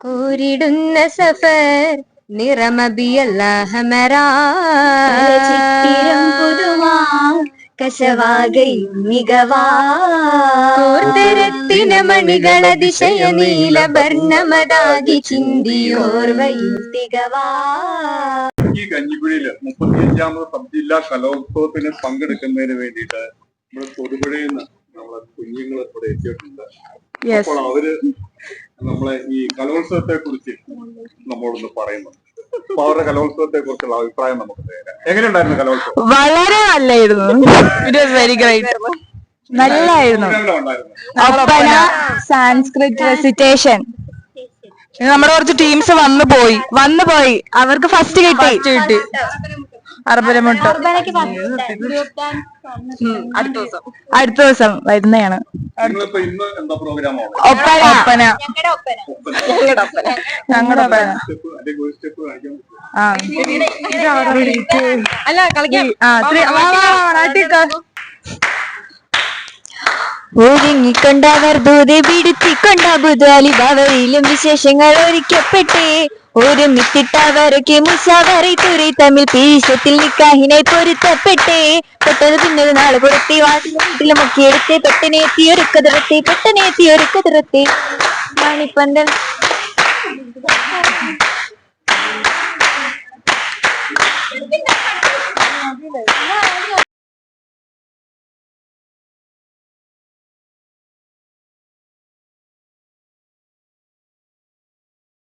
കൂരിടുന്ന സഫർ നിറമബിയല്ലാഹമരാ പുതുമാ കശവാകയും മികവാ. കോർത്തരത്തിന മണികളതിശയ നീലവർണമതാകി ചിന്തിയോർവയിൽ തികവാ. ഈ കഞ്ഞിക്കുഴിയിൽ മുപ്പത്തിയഞ്ചാമത് സബ് ജില്ലാ കലോത്സവത്തിന് പങ്കെടുക്കുന്നതിന് വേണ്ടിയിട്ട് നമ്മുടെ തൊടുപുഴയിൽ നിന്ന് നമ്മളെ കുഞ്ഞുങ്ങൾ ഇവിടെ എത്തിയിട്ടുണ്ട്. അപ്പോൾ അവർ നമ്മളെ ഈ കലോത്സവത്തെ കുറിച്ച് നമ്മളൊന്ന് പറയുന്നു. അപ്പൊ അവരുടെ കലോത്സവത്തെ കുറിച്ചുള്ള അഭിപ്രായം നമുക്ക് തരാം എങ്ങനെയുണ്ടായിരുന്നു കലോത്സവം? വളരെ നല്ലായിരുന്നു. ഇറ്റ് വാസ് വെരി ഗ്രേറ്റ് നല്ലായിരുന്നു. ഒപ്പന സാൻസ്ക്രിറ്റ് റെസിറ്റേഷൻ നമ്മുടെ കുറച്ച് ടീംസ് വന്നു പോയി. വന്നു പോയി. അവർക്ക് ഫസ്റ്റ് കിട്ടി. കിട്ടി. അർബലമുട്ട അടുത്ത ദിവസം. വരുന്നതാണ്. ഒപ്പന ഒപ്പന. ഞങ്ങളുടെ ഒപ്പന. ആ. അല്ല കളിക്കാം. ഒരുങ്ങിക്കൊണ്ടവർ ദൂതെ പിടുത്തിക്കൊണ്ട ബുദ്ധാലി ഭവയിലും വിശേഷങ്ങൾ ഒരുക്കപ്പെട്ടേ ഒരുമിത്തിട്ടവരൊക്കെ മുസാവറി തുറി തമ്മിൽ പീശത്തിൽ നിക്കാഹിനെ പൊരുത്തപ്പെട്ടേ. പെട്ടത് പിന്നൊരു നാളെ പുറത്തി വാട്ടിലും വീട്ടിലും ഒക്കെ ഒരു കതിരത്തെ പെട്ടനേത്തി ഒരു കതിരത്തെ മണിപ്പന്തൽ.